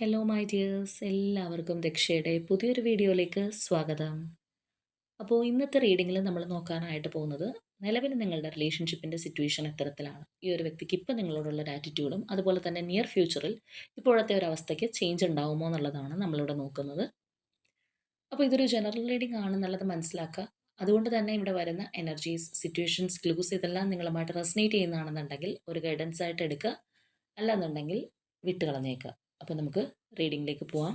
Hello my dears എല്ലാവർക്കും ദക്ഷയുടെ പുതിയൊരു വീഡിയോയിലേക്ക് സ്വാഗതം. അപ്പോൾ ഇന്നത്തെ റീഡിങ്ങിൽ നമ്മൾ നോക്കാനായിട്ട് പോകുന്നത് നിലവിൽ നിങ്ങളുടെ റിലേഷൻഷിപ്പിന്റെ സിറ്റുവേഷൻ എത്തരത്തിലാണ് ഈ ഒരു വ്യക്തിക്ക് ഇപ്പം നിങ്ങളോടുള്ള ഒരു ആറ്റിറ്റ്യൂഡും അതുപോലെ തന്നെ നിയർ ഫ്യൂച്ചറിൽ ഇപ്പോഴത്തെ ഒരു അവസ്ഥയ്ക്ക് ചേഞ്ച് ഉണ്ടാവുമോ എന്നുള്ളതാണ് നമ്മളിവിടെ നോക്കുന്നത്. അപ്പോൾ ഇതൊരു ജനറൽ റീഡിംഗ് ആണെന്നുള്ളത് മനസ്സിലാക്കുക. അതുകൊണ്ട് തന്നെ ഇവിടെ വരുന്ന എനർജീസ് സിറ്റുവേഷൻസ് ക്ലൂസ് ഇതെല്ലാം നിങ്ങളുമായിട്ട് റെസനേറ്റ് ചെയ്യുന്നതാണെന്നുണ്ടെങ്കിൽ ഒരു ഗൈഡൻസ് ആയിട്ട് എടുക്കുക. അല്ലാന്നുണ്ടെങ്കിൽ വിട്ട് കളഞ്ഞേക്കുക അപ്പോൾ നമുക്ക് റീഡിങ്ങിലേക്ക് പോവാം.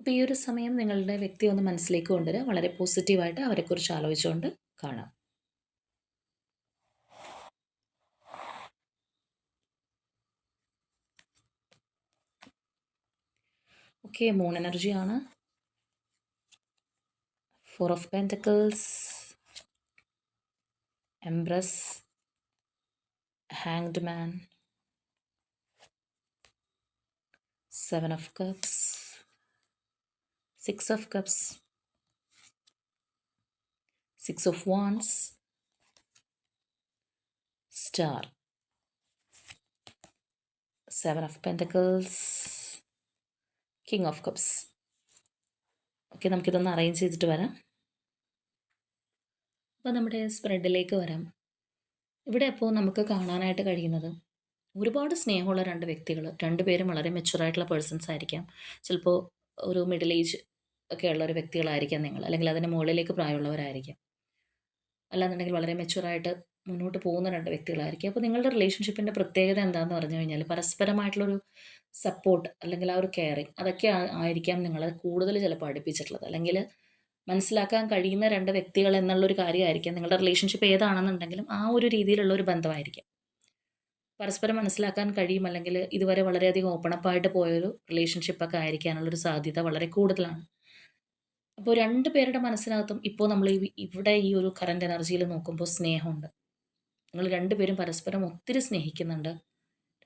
അപ്പോൾ ഈ ഒരു സമയം നിങ്ങളുടെ വ്യക്തി ഒന്ന് മനസ്സിലേക്ക് കൊണ്ടുവരിക വളരെ പോസിറ്റീവായിട്ട് അവരെക്കുറിച്ച് ആലോചിച്ചുകൊണ്ട് കാണാം. ഓക്കെ മൂൺ എനർജിയാണ് four of pentacles empress hanged man seven of cups six of cups six of wands star seven of pentacles king of cups okay നമുക്കിതൊന്ന് അറേഞ്ച് ചെയ്തിട്ട് വരാം. അപ്പോൾ നമ്മുടെ സ്പ്രെഡിലേക്ക് വരാം. ഇവിടെ അപ്പോൾ നമുക്ക് കാണാനായിട്ട് കഴിയുന്നത്? ഒരുപാട് സ്നേഹമുള്ള രണ്ട് വ്യക്തികൾ രണ്ടുപേരും വളരെ മെച്ചുറായിട്ടുള്ള പേഴ്സൺസ് ആയിരിക്കാം. ചിലപ്പോൾ ഒരു മിഡിൽ ഏജ് ഒക്കെ ഉള്ള ഒരു വ്യക്തികളായിരിക്കാം നിങ്ങൾ അല്ലെങ്കിൽ അതിന് മുകളിലേക്ക് പ്രായമുള്ളവരായിരിക്കാം. അല്ലാന്നുണ്ടെങ്കിൽ വളരെ മെച്ചുറായിട്ട് മുന്നോട്ട് പോകുന്ന രണ്ട് വ്യക്തികളായിരിക്കും. അപ്പോൾ നിങ്ങളുടെ റിലേഷൻഷിപ്പിന്റെ പ്രത്യേകത എന്താണെന്ന് പറഞ്ഞു കഴിഞ്ഞാൽ പരസ്പരമായിട്ടുള്ളൊരു സപ്പോർട്ട് അല്ലെങ്കിൽ ആ ഒരു കെയറിങ് അതൊക്കെ ആയിരിക്കാം നിങ്ങളെ കൂടുതൽ ചിലപ്പോൾ അടുപ്പിച്ചിട്ടുള്ളത്. അല്ലെങ്കിൽ മനസ്സിലാക്കാൻ കഴിയുന്ന രണ്ട് വ്യക്തികൾ എന്നുള്ളൊരു കാര്യമായിരിക്കാം. നിങ്ങളുടെ റിലേഷൻഷിപ്പ് ഏതാണെന്നുണ്ടെങ്കിലും ആ ഒരു രീതിയിലുള്ള ഒരു ബന്ധമായിരിക്കാം. പരസ്പരം മനസ്സിലാക്കാൻ കഴിയും അല്ലെങ്കിൽ ഇതുവരെ വളരെയധികം ഓപ്പൺ അപ്പായിട്ട് പോയൊരു റിലേഷൻഷിപ്പൊക്കെ ആയിരിക്കാനുള്ളൊരു സാധ്യത വളരെ കൂടുതലാണ്. അപ്പോൾ രണ്ട് പേരുടെ മനസ്സിനകത്തും ഇപ്പോൾ നമ്മൾ ഇവിടെ ഈ ഒരു കറണ്ട് എനർജിയിൽ നോക്കുമ്പോൾ സ്നേഹമുണ്ട്. നിങ്ങൾ രണ്ടുപേരും പരസ്പരം ഒത്തിരി സ്നേഹിക്കുന്നുണ്ട്.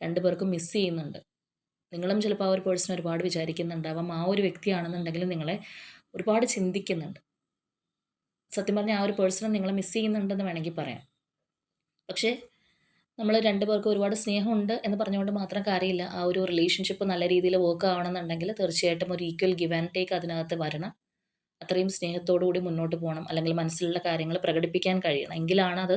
രണ്ടുപേർക്കും മിസ് ചെയ്യുന്നുണ്ട്. നിങ്ങളും ചിലപ്പോൾ ആ ഒരു പേഴ്സൺ ഒരുപാട് വിചാരിക്കുന്നുണ്ടാവാം. ആ ഒരു വ്യക്തിയാണെന്നുണ്ടെങ്കിൽ നിങ്ങളെ ഒരുപാട് ചിന്തിക്കുന്നുണ്ട്. സത്യം പറഞ്ഞാൽ ആ ഒരു പേഴ്സണെ നിങ്ങളെ മിസ് ചെയ്യുന്നുണ്ടെന്ന് വേണമെങ്കിൽ പറയാം. പക്ഷേ നമ്മൾ രണ്ടു രണ്ടുപേർക്കും ഒരുപാട് സ്നേഹമുണ്ട് എന്ന് പറഞ്ഞുകൊണ്ട് മാത്രം കാര്യമില്ല. ആ ഒരു റിലേഷൻഷിപ്പ് നല്ല രീതിയിൽ വർക്ക് ആവണമെന്നുണ്ടെങ്കിൽ തീർച്ചയായിട്ടും ഒരു ഈക്വൽ ഗിവ് ആൻഡ് ടേക്ക് അതിനകത്ത് വരണം. അത്രയും സ്നേഹത്തോടു കൂടി മുന്നോട്ട് പോകണം. അല്ലെങ്കിൽ മനസ്സിലുള്ള കാര്യങ്ങൾ പ്രകടിപ്പിക്കാൻ കഴിയണം. എങ്കിലാണ് അത്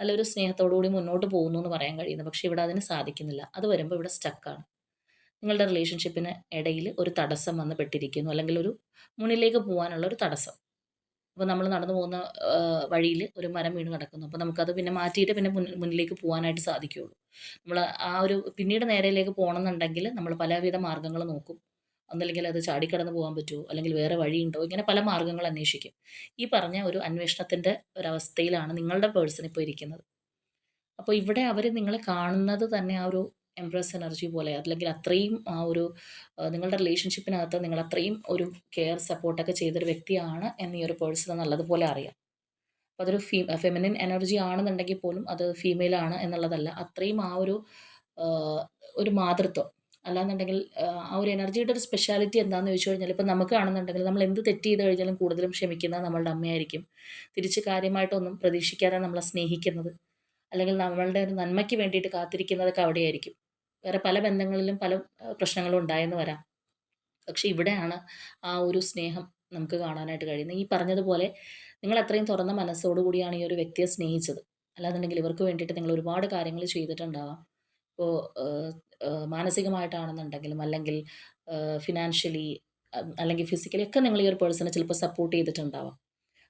നല്ലൊരു സ്നേഹത്തോടു കൂടി മുന്നോട്ട് പോകുന്നു എന്ന് പറയാൻ കഴിയുന്നത്. പക്ഷേ ഇവിടെ അതിന് സാധിക്കുന്നില്ല. അത് വരുമ്പോൾ ഇവിടെ സ്റ്റക്കാണ് നിങ്ങളുടെ റിലേഷൻഷിപ്പിന് ഇടയിൽ ഒരു തടസ്സം വന്ന് പെട്ടിരിക്കുന്നു അല്ലെങ്കിൽ ഒരു മുന്നിലേക്ക് പോകാനുള്ള ഒരു തടസ്സം. അപ്പോൾ നമ്മൾ നടന്നു പോകുന്ന വഴിയിൽ ഒരു മരം വീണ് കിടക്കുന്നു. അപ്പോൾ നമുക്കത് പിന്നെ മാറ്റിയിട്ട് പിന്നെ മുന്നിലേക്ക് പോകാനായിട്ട് സാധിക്കുകയുള്ളൂ. നമ്മൾ ആ ഒരു പിന്നീട് നേരെയിലേക്ക് പോകണമെന്നുണ്ടെങ്കിൽ നമ്മൾ പലവിധ മാർഗങ്ങൾ നോക്കും. ഒന്നല്ലെങ്കിൽ അത് ചാടിക്കടന്ന് പോകാൻ പറ്റുമോ? അല്ലെങ്കിൽ വേറെ വഴിയുണ്ടോ? ഇങ്ങനെ പല മാർഗങ്ങൾ അന്വേഷിക്കും. ഈ പറഞ്ഞ ഒരു അന്വേഷണത്തിന്റെ ഒരവസ്ഥയിലാണ് നിങ്ങളുടെ പേഴ്സൺ ഇപ്പോൾ ഇരിക്കുന്നത്. അപ്പോൾ ഇവിടെ അവർ നിങ്ങളെ കാണുന്നത് തന്നെ ആ ഒരു എംപ്രസ് എനർജി പോലെ അല്ലെങ്കിൽ അത്രയും ആ ഒരു നിങ്ങളുടെ റിലേഷൻഷിപ്പിനകത്ത് നിങ്ങൾ അത്രയും ഒരു കെയർ സപ്പോർട്ടൊക്കെ ചെയ്തൊരു വ്യക്തിയാണ് എന്ന് ഈ ഒരു പേഴ്സൺ നല്ലതുപോലെ അറിയാം. അപ്പോൾ അതൊരു ഫീ ഫെമിനിൻ എനർജി ആണെന്നുണ്ടെങ്കിൽ പോലും അത് ഫീമെയിൽ ആണ് എന്നുള്ളതല്ല. അത്രയും ആ ഒരു ഒരു മാതൃത്വം. അല്ലാന്നുണ്ടെങ്കിൽ ആ, ഒരു എനർജിയുടെ ഒരു സ്പെഷ്യാലിറ്റി എന്താണെന്ന് ചോദിച്ചു കഴിഞ്ഞാൽ ഇപ്പം നമുക്ക് ആണെന്നുണ്ടെങ്കിൽ നമ്മൾ എന്ത് തെറ്റ് ചെയ്ത് കഴിഞ്ഞാലും കൂടുതലും ക്ഷമിക്കുന്നത് നമ്മളുടെ അമ്മയായിരിക്കും. തിരിച്ച് കാര്യമായിട്ടൊന്നും പ്രതീക്ഷിക്കാതെ നമ്മളെ സ്നേഹിക്കുന്നത് അല്ലെങ്കിൽ നമ്മളുടെ ഒരു നന്മയ്ക്ക് വേണ്ടിയിട്ട് കാത്തിരിക്കുന്നതൊക്കെ അവിടെയായിരിക്കും. വേറെ പല ബന്ധങ്ങളിലും പല പ്രശ്നങ്ങളും ഉണ്ടായെന്ന് വരാം. പക്ഷെ ഇവിടെയാണ് ആ ഒരു സ്നേഹം നമുക്ക് കാണാനായിട്ട് കഴിയുന്നത്. ഈ പറഞ്ഞതുപോലെ നിങ്ങൾ അത്രയും തുറന്ന മനസ്സോടുകൂടിയാണ് ഈ ഒരു വ്യക്തിയെ സ്നേഹിച്ചത്. അല്ലാന്നുണ്ടെങ്കിൽ ഇവർക്ക് വേണ്ടിയിട്ട് നിങ്ങൾ ഒരുപാട് കാര്യങ്ങൾ ചെയ്തിട്ടുണ്ടാവാം. ഇപ്പോൾ മാനസികമായിട്ടാണെന്നുണ്ടെങ്കിലും അല്ലെങ്കിൽ ഫിനാൻഷ്യലി അല്ലെങ്കിൽ ഫിസിക്കലി ഒക്കെ നിങ്ങൾ ഈ ഒരു പേഴ്സണെ ചിലപ്പോൾ സപ്പോർട്ട് ചെയ്തിട്ടുണ്ടാവാം.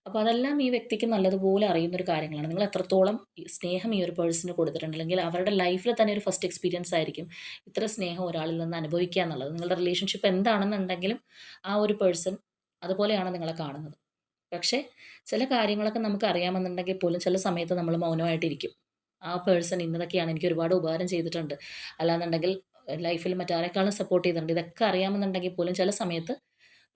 അപ്പോൾ അതെല്ലാം ഈ വ്യക്തിക്ക് നല്ലതുപോലെ അറിയുന്ന ഒരു കാര്യങ്ങളാണ്. നിങ്ങൾ എത്രത്തോളം സ്നേഹം ഈ ഒരു പേഴ്സണിന് കൊടുത്തിട്ടുണ്ട്. അല്ലെങ്കിൽ അവരുടെ ലൈഫിൽ തന്നെ ഒരു ഫസ്റ്റ് എക്സ്പീരിയൻസ് ആയിരിക്കും ഇത്ര സ്നേഹം ഒരാളിൽ നിന്ന് അനുഭവിക്കുക എന്നുള്ളത്. നിങ്ങളുടെ റിലേഷൻഷിപ്പ് എന്താണെന്നുണ്ടെങ്കിലും ആ ഒരു പേഴ്സൺ അതുപോലെയാണ് നിങ്ങളെ കാണുന്നത്. പക്ഷേ ചില കാര്യങ്ങളൊക്കെ നമുക്ക് അറിയാമെന്നുണ്ടെങ്കിൽ പോലും ചില സമയത്ത് നമ്മൾ മൗനമായിട്ടിരിക്കും. ആ പേഴ്സൺ ഇന്നതൊക്കെയാണ് എനിക്ക് ഒരുപാട് ഉപകാരം ചെയ്തിട്ടുണ്ട്. അല്ലാന്നുണ്ടെങ്കിൽ ലൈഫിൽ മറ്റാരെക്കാളും സപ്പോർട്ട് ചെയ്തിട്ടുണ്ട്. ഇതൊക്കെ അറിയാമെന്നുണ്ടെങ്കിൽ പോലും ചില സമയത്ത്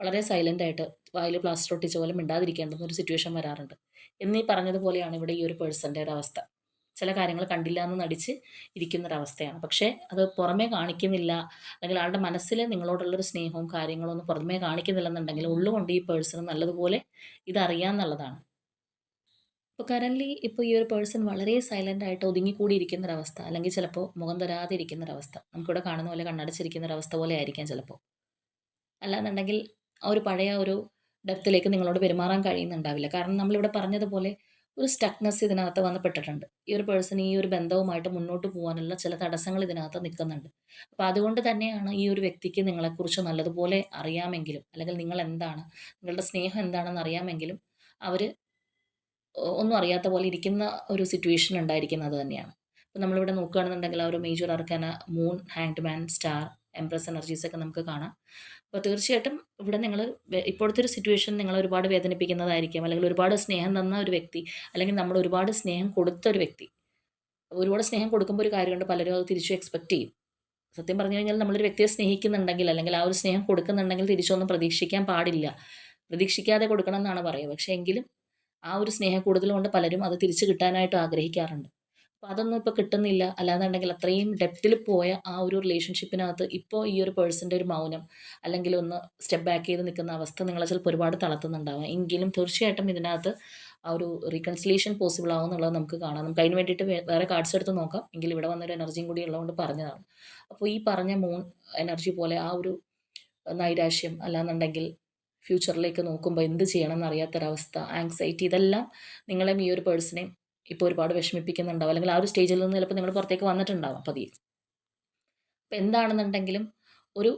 വളരെ സൈലന്റ് ആയിട്ട് വായിൽ പ്ലാസ്റ്റർ ഒട്ടിച്ച പോലെ മിണ്ടാതിരിക്കേണ്ടുന്ന ഒരു സിറ്റുവേഷൻ വരാറുണ്ട്. എന്നീ പറഞ്ഞതുപോലെയാണ് ഇവിടെ ഈ ഒരു പേഴ്സന്റെ ഒരു അവസ്ഥ. ചില കാര്യങ്ങൾ കണ്ടില്ല എന്ന് നടിച്ച് ഇരിക്കുന്നൊരവസ്ഥയാണ് പക്ഷേ അത് പുറമേ കാണിക്കുന്നില്ല അല്ലെങ്കിൽ ആളുടെ മനസ്സിൽ നിങ്ങളോടുള്ളൊരു സ്നേഹവും കാര്യങ്ങളും ഒന്നും പുറമേ കാണിക്കുന്നില്ല കാണിക്കുന്നില്ലെന്നുണ്ടെങ്കിൽ ഉള്ളുകൊണ്ട് ഈ പേഴ്സൺ നല്ലതുപോലെ ഇതറിയാമെന്നുള്ളതാണ് ഇപ്പോൾ കറന്റ്ലി ഇപ്പോൾ ഈ ഒരു പേഴ്സൺ വളരെ സൈലന്റ് ആയിട്ട് ഒതുങ്ങിക്കൂടി ഇരിക്കുന്നൊരവസ്ഥ അല്ലെങ്കിൽ ചിലപ്പോൾ മുഖം തരാതെ ഇരിക്കുന്നൊരവസ്ഥ നമുക്കിവിടെ കാണുന്ന പോലെ കണ്ണടച്ചിരിക്കുന്ന ഒരവസ്ഥ പോലെ ആയിരിക്കാം ചിലപ്പോൾ അല്ലാന്നുണ്ടെങ്കിൽ ആ ഒരു പഴയ ഒരു ഡെപ്തിലേക്ക് നിങ്ങളോട് പെരുമാറാൻ കഴിയുന്നുണ്ടാവില്ല. കാരണം നമ്മളിവിടെ പറഞ്ഞതുപോലെ ഒരു സ്റ്റക്നെസ് ഇതിനകത്ത് വന്ന് പെട്ടിട്ടുണ്ട് ഈ ഒരു പേഴ്സൺ ഈ ഒരു ബന്ധവുമായിട്ട് മുന്നോട്ട് പോകാനുള്ള ചില തടസ്സങ്ങൾ ഇതിനകത്ത് നിൽക്കുന്നുണ്ട്. അപ്പോൾ അതുകൊണ്ട് തന്നെയാണ് ഈ ഒരു വ്യക്തിക്ക് നിങ്ങളെക്കുറിച്ച് നല്ലതുപോലെ അറിയാമെങ്കിലും അല്ലെങ്കിൽ നിങ്ങൾ എന്താണ് നിങ്ങളുടെ സ്നേഹം എന്താണെന്ന് അറിയാമെങ്കിലും അവർ ഒന്നും അറിയാത്ത പോലെ ഇരിക്കുന്ന ഒരു സിറ്റുവേഷൻ ഉണ്ടായിരിക്കുന്നത് തന്നെയാണ്. അപ്പോൾ നമ്മളിവിടെ നോക്കുകയാണെന്നുണ്ടെങ്കിൽ ആ ഒരു major arcana moon hanged man star empress energies ഒക്കെ നമുക്ക് കാണാം. അപ്പോൾ തീർച്ചയായിട്ടും ഇവിടെ നിങ്ങൾ ഇപ്പോഴത്തെ ഒരു സിറ്റുവേഷൻ നിങ്ങൾ ഒരുപാട് വേദനിപ്പിക്കുന്നതായിരിക്കാം. അല്ലെങ്കിൽ ഒരുപാട് സ്നേഹം തന്ന ഒരു വ്യക്തി അല്ലെങ്കിൽ നമ്മൾ ഒരുപാട് സ്നേഹം കൊടുത്ത ഒരു വ്യക്തി. ഒരുപാട് സ്നേഹം കൊടുക്കുമ്പോൾ ഒരു കാര്യമുണ്ട് പലരും അത് തിരിച്ചു എക്സ്പെക്റ്റ് ചെയ്യും. സത്യം പറഞ്ഞു കഴിഞ്ഞാൽ നമ്മളൊരു വ്യക്തിയെ സ്നേഹിക്കുന്നുണ്ടെങ്കിൽ അല്ലെങ്കിൽ ആ ഒരു സ്നേഹം കൊടുക്കുന്നുണ്ടെങ്കിൽ തിരിച്ചൊന്നും പ്രതീക്ഷിക്കാൻ പാടില്ല. പ്രതീക്ഷിക്കാതെ കൊടുക്കണം എന്നാണ് പറയുക. പക്ഷേ എങ്കിലും ആ ഒരു സ്നേഹം കൂടുതൽ കൊണ്ട് പലരും അത് തിരിച്ചു കിട്ടാനായിട്ട് ആഗ്രഹിക്കാറുണ്ട്. അപ്പോൾ അതൊന്നും ഇപ്പോൾ കിട്ടുന്നില്ല. അല്ലാന്നുണ്ടെങ്കിൽ അത്രയും ഡെപ്തിൽ പോയ ആ ഒരു റിലേഷൻഷിപ്പിനകത്ത് ഇപ്പോൾ ഈ ഒരു പേഴ്സന്റെ ഒരു മൗനം അല്ലെങ്കിൽ ഒന്ന് സ്റ്റെപ്പ് ബാക്ക് ചെയ്ത് നിൽക്കുന്ന അവസ്ഥ നിങ്ങളെ ചിലപ്പോൾ ഒരുപാട് തളർത്തുന്നുണ്ടാവാം. എങ്കിലും തീർച്ചയായിട്ടും ഇതിനകത്ത് ആ ഒരു റീകൺസിലേഷൻ പോസിബിൾ ആവും എന്നുള്ളത് നമുക്ക് കാണാം. നമുക്ക് അതിന് വേണ്ടിയിട്ട് വേറെ കാർഡ്സ് എടുത്ത് നോക്കാം. എങ്കിൽ ഇവിടെ വന്നൊരു എനർജിയും കൂടി ഉള്ളതുകൊണ്ട് പറഞ്ഞതാണ്. അപ്പോൾ ഈ പറഞ്ഞ മൂൺ എനർജി പോലെ ആ ഒരു നൈരാശ്യം അല്ലാന്നുണ്ടെങ്കിൽ ഫ്യൂച്ചറിലേക്ക് നോക്കുമ്പോൾ എന്ത് ചെയ്യണം എന്നറിയാത്തൊരവസ്ഥ ആങ്സൈറ്റി ഇതെല്ലാം നിങ്ങളെയും ഈ ഒരു പേഴ്സണെയും ഇപ്പോൾ ഒരുപാട് വിഷമിപ്പിക്കുന്നുണ്ടാവും. അല്ലെങ്കിൽ ആ ഒരു സ്റ്റേജിൽ നിന്ന് ചിലപ്പോൾ നിങ്ങൾ പുറത്തേക്ക് വന്നിട്ടുണ്ടാവാം പതിയെ. അപ്പം എന്താണെന്നുണ്ടെങ്കിലും ഒരു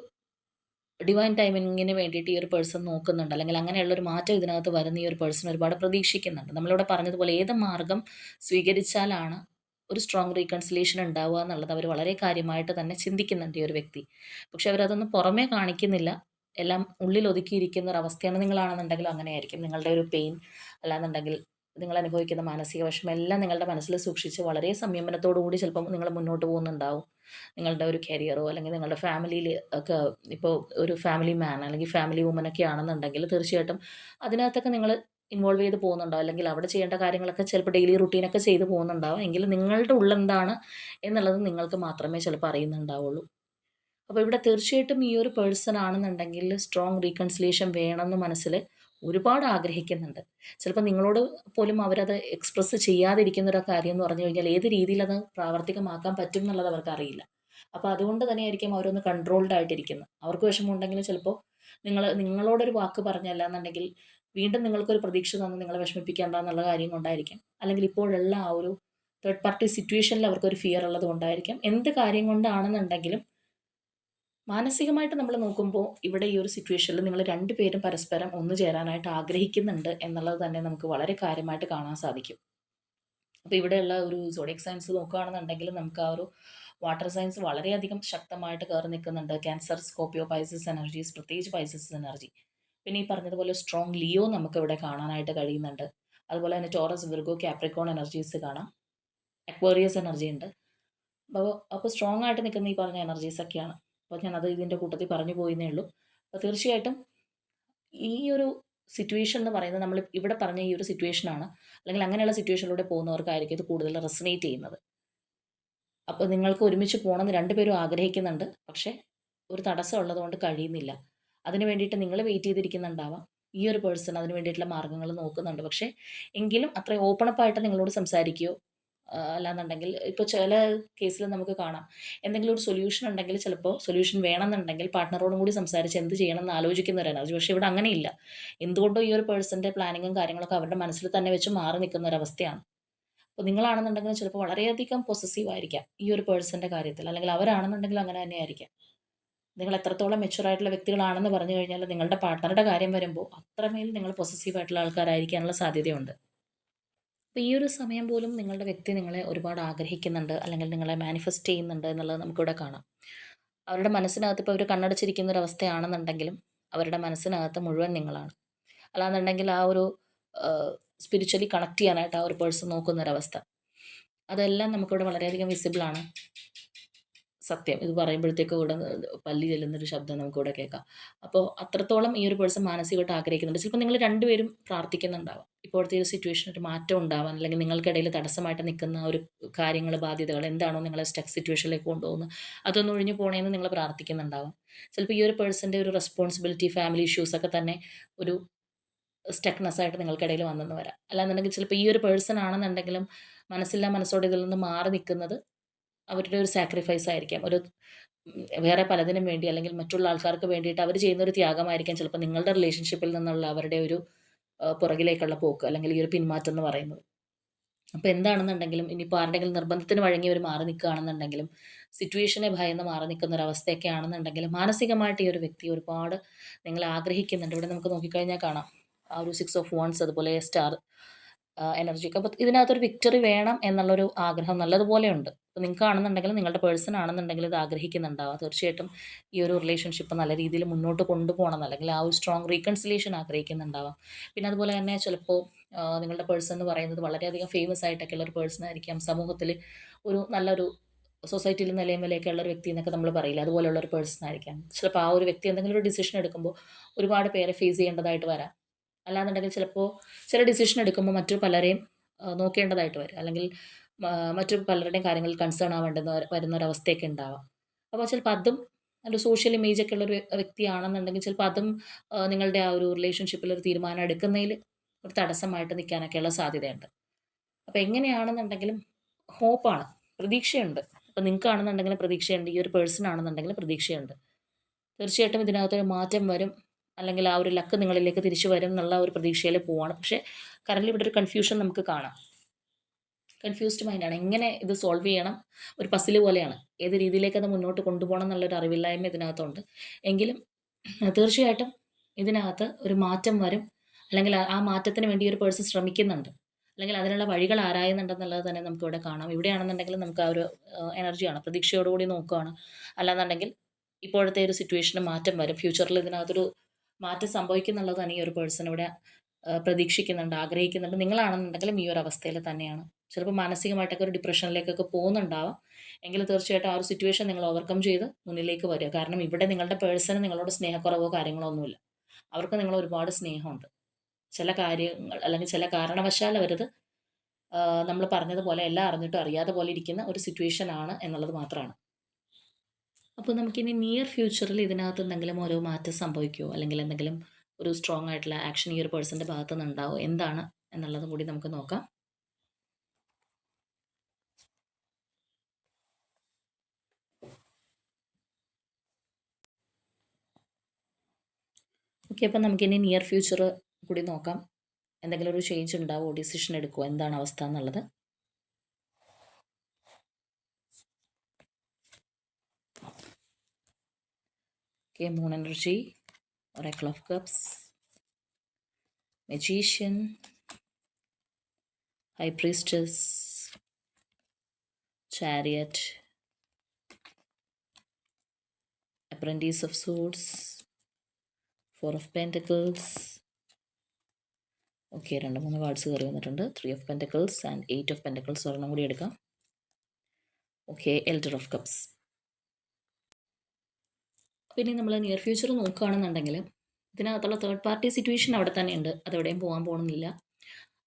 ഡിവൈൻ ടൈമിങ്ങിന് വേണ്ടിയിട്ട് ഈ ഒരു പേഴ്സൺ നോക്കുന്നുണ്ട്. അല്ലെങ്കിൽ അങ്ങനെയുള്ള ഒരു മാറ്റം ഇതിനകത്ത് വരുന്ന ഈ ഒരു പേഴ്സൺ ഒരുപാട് പ്രതീക്ഷിക്കുന്നുണ്ട്. നമ്മളിവിടെ പറഞ്ഞതുപോലെ ഏത് മാർഗം സ്വീകരിച്ചാലാണ് ഒരു സ്ട്രോങ് റീകൺസിലേഷൻ ഉണ്ടാവുക എന്നുള്ളത് അവർ വളരെ കാര്യമായിട്ട് തന്നെ ചിന്തിക്കുന്നുണ്ട് ഈ ഒരു വ്യക്തി. പക്ഷെ അവരതൊന്നും പുറമേ കാണിക്കുന്നില്ല. എല്ലാം ഉള്ളിൽ ഒതുക്കിയിരിക്കുന്ന ഒരു അവസ്ഥയാണ് നിങ്ങളാണെന്നുണ്ടെങ്കിലും അങ്ങനെയായിരിക്കും. നിങ്ങളുടെ ഒരു പെയിൻ അല്ലാന്നുണ്ടെങ്കിൽ നിങ്ങൾ അനുഭവിക്കുന്ന മാനസിക വിഷമം എല്ലാം നിങ്ങളുടെ മനസ്സിൽ സൂക്ഷിച്ച് വളരെ കൂടി ചിലപ്പം നിങ്ങൾ മുന്നോട്ട് പോകുന്നുണ്ടാവും. നിങ്ങളുടെ ഒരു കരിയറോ അല്ലെങ്കിൽ നിങ്ങളുടെ ഫാമിലിയിൽ ഒക്കെ ഇപ്പോൾ ഒരു ഫാമിലി മാൻ അല്ലെങ്കിൽ ഫാമിലി വുമൻ ഒക്കെ ആണെന്നുണ്ടെങ്കിൽ തീർച്ചയായിട്ടും അതിനകത്തൊക്കെ നിങ്ങൾ ഇൻവോൾവ് ചെയ്ത് പോകുന്നുണ്ടാവും. അല്ലെങ്കിൽ അവിടെ ചെയ്യേണ്ട കാര്യങ്ങളൊക്കെ ചിലപ്പോൾ ഡെയിലി റുട്ടീനൊക്കെ ചെയ്ത് പോകുന്നുണ്ടാവും. എങ്കിലും നിങ്ങളുടെ ഉള്ളെന്താണ് എന്നുള്ളത് നിങ്ങൾക്ക് മാത്രമേ ചിലപ്പോൾ അറിയുന്നുണ്ടാവുള്ളൂ. അപ്പോൾ ഇവിടെ തീർച്ചയായിട്ടും ഈ ഒരു പേഴ്സൺ ആണെന്നുണ്ടെങ്കിൽ സ്ട്രോങ് റീകൺസിലേഷൻ വേണമെന്ന് മനസ്സിൽ ഒരുപാട് ആഗ്രഹിക്കുന്നുണ്ട്. ചിലപ്പോൾ നിങ്ങളോട് പോലും അവരത് എക്സ്പ്രസ് ചെയ്യാതിരിക്കുന്ന ഒരു കാര്യം എന്ന് പറഞ്ഞു കഴിഞ്ഞാൽ ഏത് രീതിയിൽ അത് പ്രാവർത്തികമാക്കാൻ പറ്റും എന്നുള്ളത് അവർക്ക് അറിയില്ല. അപ്പോൾ അതുകൊണ്ട് തന്നെ തന്നെയായിരിക്കും അവരൊന്ന് കൺട്രോൾഡ് ആയിട്ടിരിക്കുന്നത്. അവർക്ക് വിഷമമുണ്ടെങ്കിലും ചിലപ്പോൾ നിങ്ങൾ നിങ്ങളോടൊരു വാക്ക് പറഞ്ഞല്ല എന്നുണ്ടെങ്കിൽ വീണ്ടും നിങ്ങൾക്കൊരു പ്രതീക്ഷ തന്ന് നിങ്ങളെ വിഷമിപ്പിക്കേണ്ട എന്നുള്ള കാര്യം കൊണ്ടായിരിക്കും. അല്ലെങ്കിൽ ഇപ്പോഴുള്ള ആ ഒരു തേർഡ് പാർട്ടി സിറ്റുവേഷനിൽ അവർക്കൊരു ഫിയർ ഉള്ളത് കൊണ്ടായിരിക്കും. എന്ത് കാര്യം കൊണ്ടാണെന്നുണ്ടെങ്കിലും മാനസികമായിട്ട് നമ്മൾ നോക്കുമ്പോൾ ഇവിടെ ഈ ഒരു സിറ്റുവേഷനിൽ നിങ്ങൾ രണ്ടുപേരും പരസ്പരം ഒന്നു ചേരാനായിട്ട് ആഗ്രഹിക്കുന്നുണ്ട് എന്നുള്ളത് തന്നെ നമുക്ക് വളരെ കാര്യമായിട്ട് കാണാൻ സാധിക്കും. അപ്പോൾ ഇവിടെയുള്ള ഒരു സോഡിയക് സയൻസ് നോക്കുകയാണെന്നുണ്ടെങ്കിൽ നമുക്ക് ആ ഒരു വാട്ടർ സയൻസ് വളരെയധികം ശക്തമായിട്ട് കയറി നിൽക്കുന്നുണ്ട്. ക്യാൻസർ സ്കോപ്പിയോ പൈസസ് എനർജീസ് പ്രത്യേകിച്ച് പൈസസ് എനർജി പിന്നെ ഈ പറഞ്ഞതുപോലെ സ്ട്രോങ് ലിയോ നമുക്ക് ഇവിടെ കാണാനായിട്ട് കഴിയുന്നുണ്ട്. അതുപോലെ തന്നെ ടോറസ് വിർഗോ കാപ്രിക്കോൺ എനർജീസ് കാണാം. അക്വേറിയസ് എനർജി ഉണ്ട്. അപ്പോൾ അപ്പോൾ സ്ട്രോങ് ആയിട്ട് നിൽക്കുന്ന ഈ പറഞ്ഞ എനർജീസ് ഒക്കെയാണ്. അപ്പോൾ ഞാനത് ഇതിന്റെ കൂട്ടത്തിൽ പറഞ്ഞു പോയെന്നേ ഉള്ളൂ. അപ്പോൾ തീർച്ചയായിട്ടും ഈ ഒരു സിറ്റുവേഷൻ എന്ന് പറയുന്നത് നമ്മൾ ഇവിടെ പറഞ്ഞ ഈ ഒരു സിറ്റുവേഷനാണ് അല്ലെങ്കിൽ അങ്ങനെയുള്ള സിറ്റുവേഷനിലൂടെ പോകുന്നവർക്കായിരിക്കും ഇത് കൂടുതൽ റെസനേറ്റ് ചെയ്യുന്നത്. അപ്പോൾ നിങ്ങൾക്ക് ഒരുമിച്ച് പോകണമെന്ന് രണ്ടുപേരും ആഗ്രഹിക്കുന്നുണ്ട്. പക്ഷേ ഒരു തടസ്സം ഉള്ളതുകൊണ്ട് കഴിയുന്നില്ല. അതിന് വേണ്ടിയിട്ട് നിങ്ങൾ വെയിറ്റ് ചെയ്തിരിക്കുന്നുണ്ടാവാം. ഈ ഒരു പേഴ്സൺ അതിന് വേണ്ടിയിട്ടുള്ള മാർഗങ്ങൾ നോക്കുന്നുണ്ട്. പക്ഷേ എങ്കിലും അത്രയും ആയിട്ട് നിങ്ങളോട് സംസാരിക്കുകയോ അല്ലാന്നുണ്ടെങ്കിൽ ഇപ്പോൾ ചില കേസിൽ നമുക്ക് കാണാം. എന്തെങ്കിലും ഒരു സൊല്യൂഷൻ ഉണ്ടെങ്കിൽ ചിലപ്പോൾ സൊല്യൂഷൻ വേണമെന്നുണ്ടെങ്കിൽ പാർട്ട്ണറോടും കൂടി സംസാരിച്ച് എന്ത് ചെയ്യണം എന്ന് ആലോചിക്കുന്ന ഒരു എനർജി പക്ഷേ ഇവിടെ അങ്ങനെയില്ല. എന്തുകൊണ്ടോ ഈ ഒരു പേഴ്സന്റെ പ്ലാനിങ്ങും കാര്യങ്ങളൊക്കെ അവരുടെ മനസ്സിൽ തന്നെ വെച്ച് മാറി നിൽക്കുന്ന അവസ്ഥയാണ്. അപ്പോൾ നിങ്ങളാണെന്നുണ്ടെങ്കിൽ ചിലപ്പോൾ വളരെയധികം പൊസസീവ് ആയിരിക്കാം ഈ ഒരു പേഴ്സന്റെ കാര്യത്തിൽ. അല്ലെങ്കിൽ അവരാണെന്നുണ്ടെങ്കിൽ അങ്ങനെ തന്നെ ആയിരിക്കാം. നിങ്ങൾ എത്രത്തോളം മെച്ചുവർ ആയിട്ടുള്ള വ്യക്തികളാണെന്ന് പറഞ്ഞു കഴിഞ്ഞാൽ നിങ്ങളുടെ പാർട്ട്ണറുടെ കാര്യം വരുമ്പോൾ അത്രമേൽ നിങ്ങൾ പൊസസീവ് ആയിട്ടുള്ള ആൾക്കാരായിരിക്കാനുള്ള സാധ്യതയുണ്ട്. അപ്പോൾ ഈ ഒരു സമയം പോലും നിങ്ങളുടെ വ്യക്തി നിങ്ങളെ ഒരുപാട് ആഗ്രഹിക്കുന്നുണ്ട് അല്ലെങ്കിൽ നിങ്ങളെ മാനിഫെസ്റ്റ് ചെയ്യുന്നുണ്ട് എന്നുള്ളത് നമുക്കിവിടെ കാണാം. അവരുടെ മനസ്സിനകത്ത് ഇപ്പോൾ അവർ കണ്ണടച്ചിരിക്കുന്ന ഒരു അവസ്ഥയാണെന്നുണ്ടെങ്കിലും അവരുടെ മനസ്സിനകത്ത് മുഴുവൻ നിങ്ങളാണ്. അല്ലാന്നുണ്ടെങ്കിൽ ആ ഒരു സ്പിരിച്വലി കണക്ട് ചെയ്യാനായിട്ട് ആ ഒരു പേഴ്സൺ നോക്കുന്ന അവസ്ഥ അതെല്ലാം നമുക്കിവിടെ വളരെയധികം വിസിബിളാണ് സത്യം. ഇത് പറയുമ്പോഴത്തേക്കും ഇവിടെ പല്ലി ചെല്ലുന്നൊരു ശബ്ദം നമുക്കിവിടെ കേൾക്കാം. അപ്പോൾ അത്രത്തോളം ഈ ഒരു പേഴ്സൺ മാനസികമായിട്ട് ആഗ്രഹിക്കുന്നുണ്ട്. ചിലപ്പോൾ നിങ്ങൾ രണ്ടുപേരും പ്രാർത്ഥിക്കുന്നുണ്ടാവാം. ഇപ്പോഴത്തെ ഒരു സിറ്റുവേഷൻ ഒരു മാറ്റം ഉണ്ടാവാൻ അല്ലെങ്കിൽ നിങ്ങൾക്കിടയിൽ തടസ്സമായിട്ട് നിൽക്കുന്ന ഒരു കാര്യങ്ങൾ ബാധ്യതകൾ എന്താണോ നിങ്ങളെ സ്റ്റക്ക് സിറ്റുവേഷനിലേക്ക് കൊണ്ടുപോകുന്നത് അതൊന്നും ഒഴിഞ്ഞു പോകണമെന്ന് നിങ്ങൾ പ്രാർത്ഥിക്കുന്നുണ്ടാവാം. ചിലപ്പോൾ ഈ ഒരു പേഴ്സന്റെ ഒരു റെസ്പോൺസിബിലിറ്റി ഫാമിലി ഇഷ്യൂസൊക്കെ തന്നെ ഒരു സ്റ്റക്നെസ് ആയിട്ട് നിങ്ങൾക്കിടയിൽ വന്നെന്ന് വരാം. അല്ലാന്നുണ്ടെങ്കിൽ ചിലപ്പോൾ ഈ ഒരു പേഴ്സൺ ആണെന്നുണ്ടെങ്കിലും മനസ്സില്ലാ മനസ്സോടെ ഇതിൽ നിന്ന് മാറി നിൽക്കുന്നത് അവരുടെ ഒരു സാക്രിഫൈസ് ആയിരിക്കാം. ഒരു വേറെ പലതിനും വേണ്ടി അല്ലെങ്കിൽ മറ്റുള്ള ആൾക്കാർക്ക് വേണ്ടിയിട്ട് അവർ ചെയ്യുന്ന ഒരു ത്യാഗമായിരിക്കാം ചിലപ്പോൾ നിങ്ങളുടെ റിലേഷൻഷിപ്പിൽ നിന്നുള്ള അവരുടെ ഒരു പുറകിലേക്കുള്ള പോക്ക് അല്ലെങ്കിൽ ഈ ഒരു പിന്മാറ്റം എന്ന് പറയുന്നത്. അപ്പോൾ എന്താണെന്നുണ്ടെങ്കിലും ഇനിയിപ്പോൾ ആരുടെങ്കിലും നിർബന്ധത്തിന് വഴങ്ങി അവർ മാറി നിൽക്കുകയാണെന്നുണ്ടെങ്കിലും സിറ്റുവേഷനെ ഭയന്ന് മാറി നിൽക്കുന്ന ഒരു അവസ്ഥയൊക്കെ ആണെന്നുണ്ടെങ്കിലും മാനസികമായിട്ട് ഈ ഒരു വ്യക്തി ഒരുപാട് നിങ്ങളെ ആഗ്രഹിക്കുന്നുണ്ട്. ഇവിടെ നമുക്ക് നോക്കിക്കഴിഞ്ഞാൽ കാണാം. ആ ഒരു സിക്സ് ഓഫ് വൺസ് അതുപോലെ സ്റ്റാർ എനർജി ഒക്കെ. അപ്പോൾ ഇതിനകത്തൊരു വിക്ടറി വേണം എന്നുള്ളൊരു ആഗ്രഹം നല്ലതുപോലെ ഉണ്ട് അപ്പോൾ നിങ്ങൾക്ക് ആണെന്നുണ്ടെങ്കിൽ നിങ്ങളുടെ പേഴ്സൺ ആണെന്നുണ്ടെങ്കിൽ ഇത് ആഗ്രഹിക്കുന്നുണ്ടാവുക തീർച്ചയായിട്ടും ഈ ഒരു റിലേഷൻഷിപ്പ് നല്ല രീതിയിൽ മുന്നോട്ട് കൊണ്ടുപോകണം അല്ലെങ്കിൽ ആ ഒരു സ്ട്രോങ് റീകൺസിലേഷൻ ആഗ്രഹിക്കുന്നുണ്ടാവാം. പിന്നെ അതുപോലെ തന്നെ ചിലപ്പോൾ നിങ്ങളുടെ പേഴ്സൺ എന്ന് പറയുന്നത് വളരെയധികം ഫേമസ് ആയിട്ടൊക്കെയുള്ള ഒരു പേഴ്സൺ ആയിരിക്കാം. സമൂഹത്തിൽ ഒരു നല്ലൊരു സൊസൈറ്റിയിൽ നിലയും വിലയൊക്കെ ഉള്ള ഒരു വ്യക്തി എന്നൊക്കെ നമ്മൾ പറയില്ല അതുപോലെയുള്ള ഒരു പേഴ്സൺ ആയിരിക്കാം. ചിലപ്പോൾ ആ ഒരു വ്യക്തി എന്തെങ്കിലും ഒരു ഡിസിഷൻ എടുക്കുമ്പോൾ ഒരുപാട് പേരെ ഫേസ് ചെയ്യേണ്ടതായിട്ട് വരാം. അല്ലാന്നുണ്ടെങ്കിൽ ചിലപ്പോൾ ചില ഡിസിഷൻ എടുക്കുമ്പോൾ മറ്റു പലരെയും നോക്കേണ്ടതായിട്ട് വരും. അല്ലെങ്കിൽ മറ്റു പലരുടെയും കാര്യങ്ങൾ കൺസേൺ ആവേണ്ടുന്ന വരുന്ന ഒരവസ്ഥയൊക്കെ ഉണ്ടാവാം. അപ്പോൾ ചിലപ്പോൾ അതും ഒരു സോഷ്യൽ ഇമേജ് ഒക്കെ ഉള്ളൊരു വ്യക്തിയാണെന്നുണ്ടെങ്കിൽ ചിലപ്പോൾ അതും നിങ്ങളുടെ ആ ഒരു റിലേഷൻഷിപ്പിൽ ഒരു തീരുമാനം എടുക്കുന്നതിൽ ഒരു തടസ്സമായിട്ട് നിൽക്കാനൊക്കെയുള്ള സാധ്യതയുണ്ട്. അപ്പോൾ എങ്ങനെയാണെന്നുണ്ടെങ്കിലും ഹോപ്പാണ് പ്രതീക്ഷയുണ്ട്. അപ്പോൾ നിങ്ങൾക്കാണെന്നുണ്ടെങ്കിലും പ്രതീക്ഷയുണ്ട്. ഈ ഒരു പേഴ്സൺ ആണെന്നുണ്ടെങ്കിലും പ്രതീക്ഷയുണ്ട്. തീർച്ചയായിട്ടും ഇതിനകത്തൊരു മാറ്റം വരും. അല്ലെങ്കിൽ ആ ഒരു ലക്ക് നിങ്ങളിലേക്ക് തിരിച്ചു വരും എന്നുള്ള ഒരു പ്രതീക്ഷയിൽ പോവാണ്. പക്ഷേ കറന്റ് ഇവിടെ ഒരു കൺഫ്യൂഷൻ നമുക്ക് കാണാം. കൺഫ്യൂസ്ഡ് മൈൻഡാണ് എങ്ങനെ ഇത് സോൾവ് ചെയ്യണം? ഒരു പസിൽ പോലെയാണ്. ഏത് രീതിയിലേക്ക് അത് മുന്നോട്ട് കൊണ്ടുപോകണം എന്നുള്ളൊരു അറിവില്ലായ്മ ഇതിനകത്തുണ്ട്. എങ്കിലും തീർച്ചയായിട്ടും ഇതിനകത്ത് ഒരു മാറ്റം വരും. അല്ലെങ്കിൽ ആ- മാറ്റത്തിന് വേണ്ടി ഒരു പേഴ്സൺ ശ്രമിക്കുന്നുണ്ട്. അല്ലെങ്കിൽ അതിനുള്ള വഴികൾ ആരായുന്നുണ്ടെന്നുള്ളത് തന്നെ നമുക്ക് ഇവിടെ കാണാം. ഇവിടെയാണെന്നുണ്ടെങ്കിൽ നമുക്ക് ആ ഒരു എനർജിയാണ് പ്രതീക്ഷയോടുകൂടി നോക്കുകയാണ് അല്ലാന്നുണ്ടെങ്കിൽ ഇപ്പോഴത്തെ ഒരു സിറ്റുവേഷന് മാറ്റം വരും. ഫ്യൂച്ചറിൽ ഇതിനകത്തൊരു മാറ്റം സംഭവിക്കുന്നുള്ളത് തന്നെ ഈ ഒരു പേഴ്സൺ ഇവിടെ പ്രതീക്ഷിക്കുന്നുണ്ട് ആഗ്രഹിക്കുന്നുണ്ട്. നിങ്ങളാണെന്നുണ്ടെങ്കിലും ഈ ഒരു അവസ്ഥയിൽ തന്നെയാണ്. ചിലപ്പോൾ മാനസികമായിട്ടൊക്കെ ഒരു ഡിപ്രഷനിലേക്കൊക്കെ പോകുന്നുണ്ടാവാം. എങ്കിലും തീർച്ചയായിട്ടും ആ ഒരു സിറ്റുവേഷൻ നിങ്ങൾ ഓവർകം ചെയ്ത് മുന്നിലേക്ക് വരിക. കാരണം ഇവിടെ നിങ്ങളുടെ പേഴ്സണ് നിങ്ങളോട് സ്നേഹക്കുറവോ കാര്യങ്ങളോ ഒന്നുമില്ല. അവർക്ക് നിങ്ങൾ ഒരുപാട് സ്നേഹമുണ്ട്. ചില കാര്യങ്ങൾ അല്ലെങ്കിൽ ചില കാരണവശാൽ അവരത് നമ്മൾ പറഞ്ഞതുപോലെ എല്ലാം അറിഞ്ഞിട്ടും അറിയാതെ പോലെ ഇരിക്കുന്ന ഒരു സിറ്റുവേഷൻ ആണ് എന്നുള്ളത് മാത്രമാണ്. അപ്പോൾ നമുക്കിനി നിയർ ഫ്യൂച്ചറിൽ ഇതിനകത്ത് എന്തെങ്കിലും ഓരോ മാറ്റം സംഭവിക്കുമോ അല്ലെങ്കിൽ എന്തെങ്കിലും ഒരു സ്ട്രോങ് ആയിട്ടുള്ള ആക്ഷൻ ഈ ഒരു പേഴ്സന്റെ ഭാഗത്തു നിന്ന് ഉണ്ടാവുമോ എന്താണ് എന്നുള്ളതും കൂടി നമുക്ക് നോക്കാം. ഓക്കെ അപ്പം നമുക്കിനി നിയർ ഫ്യൂച്ചർ കൂടി നോക്കാം. എന്തെങ്കിലും ഒരു ചേഞ്ച് ഉണ്ടാവുമോ ഡിസിഷൻ എടുക്കുമോ എന്താണ് അവസ്ഥ എന്നുള്ളത്. Okay moon energy of cups magician. High priestess. Chariot. Apprentice of swords. Four of pentacles. Okay രണ്ട് മൂന്ന് കാർഡ്സ് കയറി വന്നിട്ടുണ്ട്. Three of pentacles and eight of pentacles ഒരെണ്ണം കൂടി എടുക്കാം. ഓക്കെ എൽഡർ ഓഫ് കപ്സ് പിന്നെ നമ്മൾ നിയർ ഫ്യൂച്ചർ നോക്കുകയാണെന്നുണ്ടെങ്കിൽ ഇതിനകത്തുള്ള തേർഡ് പാർട്ടി സിറ്റുവേഷൻ അവിടെ തന്നെയുണ്ട്. അതെവിടെയും പോകാൻ പോകുന്നില്ല.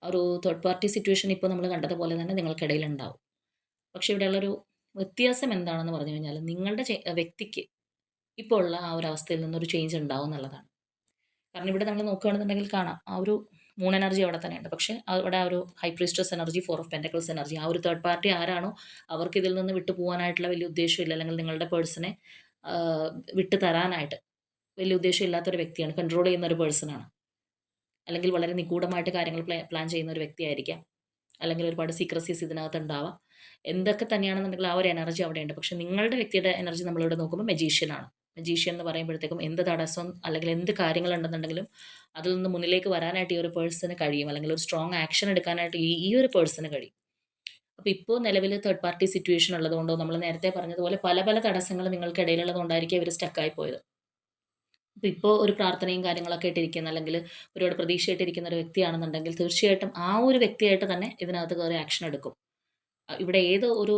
ഒരു തേർഡ് പാർട്ടി സിറ്റുവേഷൻ ഇപ്പോൾ നമ്മൾ കണ്ടതുപോലെ തന്നെ നിങ്ങൾക്കിടയിൽ ഉണ്ടാവും. പക്ഷേ ഇവിടെയുള്ളൊരു വ്യത്യാസം എന്താണെന്ന് പറഞ്ഞു കഴിഞ്ഞാൽ നിങ്ങളുടെ വ്യക്തിക്ക് ഇപ്പോൾ ഉള്ള ആ ഒരു അവസ്ഥയിൽ നിന്നൊരു ചേഞ്ച് ഉണ്ടാവും എന്നുള്ളതാണ്. കാരണം ഇവിടെ നമ്മൾ നോക്കുകയാണെന്നുണ്ടെങ്കിൽ കാണാം ആ ഒരു മൂൺ എനർജി അവിടെ തന്നെയുണ്ട്. പക്ഷേ അവിടെ ആ ഒരു high priestess energy four of pentacles energy ആ ഒരു തേർഡ് പാർട്ടി ആരാണോ അവർക്ക് ഇതിൽ നിന്ന് വിട്ടു പോകാനായിട്ടുള്ള വലിയ ഉദ്ദേശമില്ല. അല്ലെങ്കിൽ നിങ്ങളുടെ പേഴ്സണെ വിട്ടു തരാനായിട്ട് വലിയ ഉദ്ദേശമില്ലാത്തൊരു വ്യക്തിയാണ്. കൺട്രോൾ ചെയ്യുന്ന ഒരു പേഴ്സണാണ് അല്ലെങ്കിൽ വളരെ നിഗൂഢമായിട്ട് കാര്യങ്ങൾ പ്ലാൻ ചെയ്യുന്ന ഒരു വ്യക്തിയായിരിക്കാം. അല്ലെങ്കിൽ ഒരുപാട് സീക്രസീസ് ഇതിനകത്ത് ഉണ്ടാവാം എന്തൊക്കെ തന്നെയാണെന്നുണ്ടെങ്കിൽ ആ ഒരു എനർജി അവിടെയുണ്ട്. പക്ഷെ നിങ്ങളുടെ വ്യക്തിയുടെ എനർജി നമ്മളിവിടെ നോക്കുമ്പോൾ മെജീഷ്യനാണ് മെജീഷ്യൻ എന്ന് പറയുമ്പോഴത്തേക്കും എന്ത് തടസ്സം അല്ലെങ്കിൽ എന്ത് കാര്യങ്ങളുണ്ടെന്നുണ്ടെങ്കിലും അതിൽ നിന്ന് മുന്നിലേക്ക് വരാനായിട്ട് ഈ ഒരു പേഴ്സണ് കഴിയും. അല്ലെങ്കിൽ ഒരു സ്ട്രോങ് ആക്ഷൻ എടുക്കാനായിട്ട് ഈ ഈ ഒരു പേഴ്സണ് കഴിയും. അപ്പോൾ ഇപ്പോൾ നിലവിൽ തേർഡ് പാർട്ടി സിറ്റുവേഷൻ ഉള്ളതുകൊണ്ടോ നമ്മൾ നേരത്തെ പറഞ്ഞതുപോലെ പല പല തടസ്സങ്ങൾ നിങ്ങൾക്കിടയിലുള്ളതുകൊണ്ടായിരിക്കും അവർ സ്റ്റക്കായി പോയത്. അപ്പോൾ ഇപ്പോൾ ഒരു പ്രാർത്ഥനയും കാര്യങ്ങളൊക്കെ ഇട്ടിരിക്കുന്ന അല്ലെങ്കിൽ ഒരുപാട് പ്രതീക്ഷയായിട്ടിരിക്കുന്ന ഒരു വ്യക്തിയാണെന്നുണ്ടെങ്കിൽ തീർച്ചയായിട്ടും ആ ഒരു വ്യക്തിയായിട്ട് തന്നെ ഇതിനകത്ത് കയറി ആക്ഷൻ എടുക്കും. ഇവിടെ ഏത് ഒരു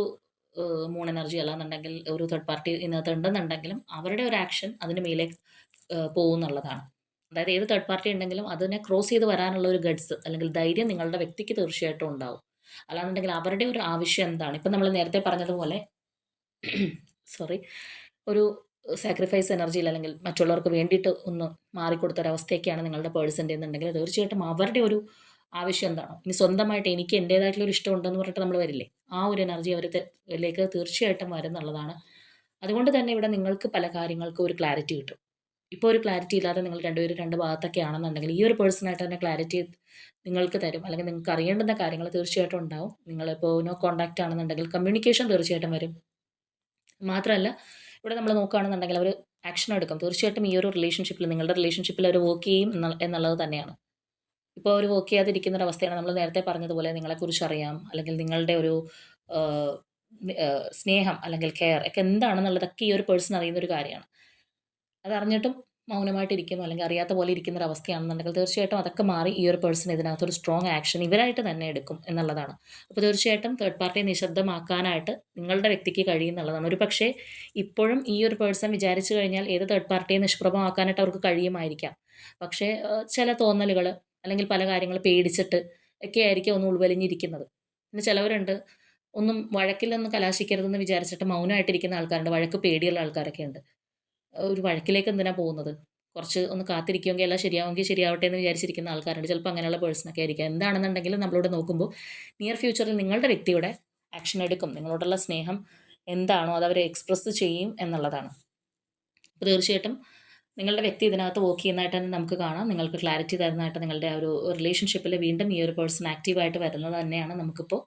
മൂൺ എനർജി അല്ലാന്നുണ്ടെങ്കിൽ ഒരു തേർഡ് പാർട്ടി ഇതിനകത്ത് ഉണ്ടെന്നുണ്ടെങ്കിലും അവരുടെ ഒരു ആക്ഷൻ അതിന് പോകും എന്നുള്ളതാണ് അതായത് ഏത് തേർഡ് പാർട്ടി ഉണ്ടെങ്കിലും അതിനെ ക്രോസ് ചെയ്ത് വരാനുള്ള ഒരു ഗഡ്സ് അല്ലെങ്കിൽ ധൈര്യം നിങ്ങളുടെ വ്യക്തിക്ക് തീർച്ചയായിട്ടും ഉണ്ടാവും. അല്ലാന്നുണ്ടെങ്കിൽ അവരുടെ ഒരു ആവശ്യം എന്താണ്? ഇപ്പം നമ്മൾ നേരത്തെ പറഞ്ഞതുപോലെ സോറി ഒരു സാക്രിഫൈസ് എനർജിയിൽ അല്ലെങ്കിൽ മറ്റുള്ളവർക്ക് വേണ്ടിയിട്ട് ഒന്ന് മാറിക്കൊടുത്തൊരവസ്ഥയൊക്കെയാണ് നിങ്ങളുടെ പേഴ്സന്റെ എന്നുണ്ടെങ്കിൽ തീർച്ചയായിട്ടും അവരുടെ ഒരു ആവശ്യം എന്താണോ? ഇനി സ്വന്തമായിട്ട് എനിക്ക് എന്റേതായിട്ടുള്ള ഒരു ഇഷ്ടം ഉണ്ടെന്ന് പറഞ്ഞിട്ട് നമ്മൾ വരില്ലേ? ആ ഒരു എനർജി അവരിലേക്ക് തീർച്ചയായിട്ടും വരുന്നുള്ളതാണ് അതുകൊണ്ട് തന്നെ ഇവിടെ നിങ്ങൾക്ക് പല കാര്യങ്ങൾക്കും ഒരു ക്ലാരിറ്റി കിട്ടും. ഇപ്പോൾ ഒരു ക്ലാരിറ്റി ഇല്ലാതെ നിങ്ങൾ രണ്ടുപേരും രണ്ട് ഭാഗത്തൊക്കെ ആണെന്നുണ്ടെങ്കിൽ ഈ ഒരു പേഴ്സണായിട്ട് തന്നെ ക്ലാരിറ്റി നിങ്ങൾക്ക് തരും. അല്ലെങ്കിൽ നിങ്ങൾക്ക് അറിയേണ്ടുന്ന കാര്യങ്ങൾ തീർച്ചയായിട്ടും ഉണ്ടാവും. നിങ്ങളിപ്പോൾ നോ കോൺടാക്റ്റ് ആണെന്നുണ്ടെങ്കിൽ കമ്മ്യൂണിക്കേഷൻ തീർച്ചയായിട്ടും വരും. മാത്രമല്ല ഇവിടെ നമ്മൾ നോക്കുകയാണെന്നുണ്ടെങ്കിൽ അവർ ആക്ഷൻ എടുക്കും. തീർച്ചയായിട്ടും ഈ ഒരു റിലേഷൻഷിപ്പിൽ നിങ്ങളുടെ റിലേഷൻഷിപ്പിൽ അവർ വർക്ക് ചെയ്യും എന്നുള്ള എന്നുള്ളത് തന്നെയാണ്. ഇപ്പോൾ അവർ വർക്ക് ചെയ്യാതിരിക്കുന്ന ഒരു അവസ്ഥയാണ്. നമ്മൾ നേരത്തെ പറഞ്ഞതുപോലെ നിങ്ങളെക്കുറിച്ച് അറിയാം. അല്ലെങ്കിൽ നിങ്ങളുടെ ഒരു സ്നേഹം അല്ലെങ്കിൽ കെയർ ഒക്കെ എന്താണെന്നുള്ളതൊക്കെ ഈ ഒരു പേഴ്സൺ അറിയുന്ന ഒരു കാര്യമാണ്. അതറിഞ്ഞിട്ടും മൗനമായിട്ടിരിക്കുന്നു അല്ലെങ്കിൽ അറിയാത്ത പോലെ ഇരിക്കുന്ന ഒരു അവസ്ഥയാണെന്നുണ്ടെങ്കിൽ തീർച്ചയായിട്ടും അതൊക്കെ മാറി ഈ ഒരു പേഴ്സൺ ഇതിനകത്തൊരു സ്ട്രോങ് ആക്ഷൻ ഇവരായിട്ട് തന്നെ എടുക്കും എന്നുള്ളതാണ്. അപ്പോൾ തീർച്ചയായിട്ടും തേർഡ് പാർട്ടിയെ നിശബ്ദമാക്കാനായിട്ട് നിങ്ങളുടെ വ്യക്തിക്ക് കഴിയുന്നുള്ളതാണ് ഒരു പക്ഷേ ഇപ്പോഴും ഈ ഒരു പേഴ്സൺ വിചാരിച്ചു കഴിഞ്ഞാൽ ഏത് തേർഡ് പാർട്ടിയെ നിഷ്പ്രഭമാക്കാനായിട്ട് അവർക്ക് കഴിയുമായിരിക്കാം. പക്ഷേ ചില തോന്നലുകൾ അല്ലെങ്കിൽ പല കാര്യങ്ങൾ പേടിച്ചിട്ട് ഒക്കെ ആയിരിക്കും ഒന്ന് ഉൾവലിഞ്ഞിരിക്കുന്നത്. പിന്നെ ചിലവരുണ്ട് ഒന്നും വഴക്കിലൊന്നും കലാശിക്കരുതെന്ന് വിചാരിച്ചിട്ട് മൗനമായിട്ടിരിക്കുന്ന ആൾക്കാരുണ്ട് വഴക്ക് പേടിയുള്ള ആൾക്കാരൊക്കെ ഉണ്ട്. ഒരു വഴക്കിലേക്ക് എന്തിനാണ് പോകുന്നത്? കുറച്ച് ഒന്ന് കാത്തിരിക്കുമെങ്കിൽ എല്ലാം ശരിയാവുമെങ്കിൽ ശരിയാവട്ടെ എന്ന് വിചാരിച്ചിരിക്കുന്ന ആൾക്കാരുണ്ട്. ചിലപ്പോൾ അങ്ങനെയുള്ള പേഴ്സണൊക്കെ ആയിരിക്കാം. എന്താണെന്നുണ്ടെങ്കിലും നമ്മളോട് നോക്കുമ്പോൾ നിയർ ഫ്യൂച്ചറിൽ നിങ്ങളുടെ വ്യക്തിയുടെ ആക്ഷൻ എടുക്കും. നിങ്ങളോടുള്ള സ്നേഹം എന്താണോ അത് അവരെ എക്സ്പ്രസ് ചെയ്യും എന്നുള്ളതാണ്. അപ്പോൾ തീർച്ചയായിട്ടും നിങ്ങളുടെ വ്യക്തി ഇതിനകത്ത് വർക്ക് ചെയ്യുന്നതായിട്ട് തന്നെ നമുക്ക് കാണാം. നിങ്ങൾക്ക് ക്ലാരിറ്റി തരുന്നതായിട്ട് നിങ്ങളുടെ ഒരു റിലേഷൻഷിപ്പിൽ വീണ്ടും ഈ ഒരു പേഴ്സൺ ആക്റ്റീവായിട്ട് വരുന്നത് തന്നെയാണ് നമുക്കിപ്പോൾ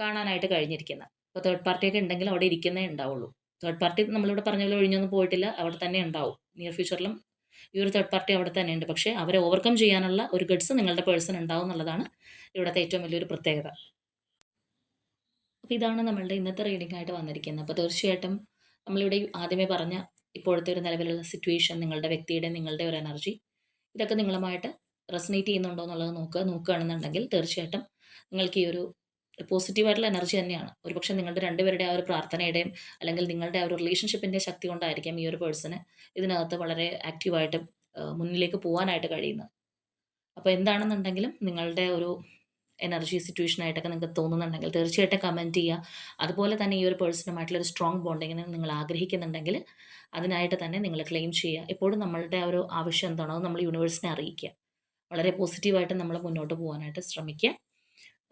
കാണാനായിട്ട് കഴിഞ്ഞിരിക്കുന്നത്. അപ്പോൾ തേർഡ് പാർട്ടിയൊക്കെ ഉണ്ടെങ്കിൽ അവിടെ ഇരിക്കുന്നേ ഉണ്ടാവുള്ളൂ. തേർഡ് പാർട്ടി നമ്മളിവിടെ പറഞ്ഞ പോലെ ഒഴിഞ്ഞൊന്നും പോയിട്ടില്ല. അവിടെ തന്നെ ഉണ്ടാവും. നിയർ ഫ്യൂച്ചറിലും ഈ ഒരു തേർഡ് പാർട്ടി അവിടെ തന്നെ ഉണ്ട്. പക്ഷേ അവരെ ഓവർകം ചെയ്യാനുള്ള ഒരു ഗഡ്സ് നിങ്ങളുടെ പേഴ്സൺ ഉണ്ടാവും എന്നുള്ളതാണ് ഇവിടുത്തെ ഏറ്റവും വലിയൊരു പ്രത്യേകത. അപ്പോൾ ഇതാണ് നമ്മളുടെ ഇന്നത്തെ റീഡിംഗ് ആയിട്ട് വന്നിരിക്കുന്നത്. അപ്പോൾ തീർച്ചയായിട്ടും നമ്മളിവിടെ ആദ്യമേ പറഞ്ഞ ഇപ്പോഴത്തെ ഒരു നിലവിലുള്ള സിറ്റുവേഷൻ നിങ്ങളുടെ വ്യക്തിയുടെ നിങ്ങളുടെ ഒരു എനർജി ഇതൊക്കെ നിങ്ങളുമായിട്ട് റെസനേറ്റ് ചെയ്യുന്നുണ്ടോ എന്നുള്ളത് നോക്കുക നോക്കുകയാണെന്നുണ്ടെങ്കിൽ തീർച്ചയായിട്ടും നിങ്ങൾക്ക് ഈ ഒരു പോസിറ്റീവായിട്ടുള്ള എനർജി തന്നെയാണ്. ഒരുപക്ഷെ നിങ്ങളുടെ രണ്ടുപേരുടെ ആ ഒരു പ്രാർത്ഥനയുടെയും അല്ലെങ്കിൽ നിങ്ങളുടെ ആ ഒരു റിലേഷൻഷിപ്പിന്റെ ശക്തി കൊണ്ടായിരിക്കാം ഈ ഒരു പേഴ്സണ് ഇതിനകത്ത് വളരെ ആക്റ്റീവായിട്ട് മുന്നിലേക്ക് പോകാനായിട്ട് കഴിയുന്നത്. അപ്പോൾ എന്താണെന്നുണ്ടെങ്കിലും നിങ്ങളുടെ ഒരു എനർജി സിറ്റുവേഷനായിട്ടൊക്കെ നിങ്ങൾക്ക് തോന്നുന്നുണ്ടെങ്കിൽ തീർച്ചയായിട്ടും കമന്റ് ചെയ്യുക. അതുപോലെ തന്നെ ഈ ഒരു പേഴ്സണുമായിട്ടുള്ള ഒരു സ്ട്രോങ് ബോണ്ടിങ്ങിന് നിങ്ങൾ ആഗ്രഹിക്കുന്നുണ്ടെങ്കിൽ അതിനായിട്ട് തന്നെ നിങ്ങൾ ക്ലെയിം ചെയ്യുക. എപ്പോഴും നമ്മളുടെ ആ ഒരു ആവശ്യം എന്താണോ അത് നമ്മൾ യൂണിവേഴ്സിനെ അറിയിക്കുക. വളരെ പോസിറ്റീവായിട്ട് നമ്മൾ മുന്നോട്ട് പോകാനായിട്ട് ശ്രമിക്കുക.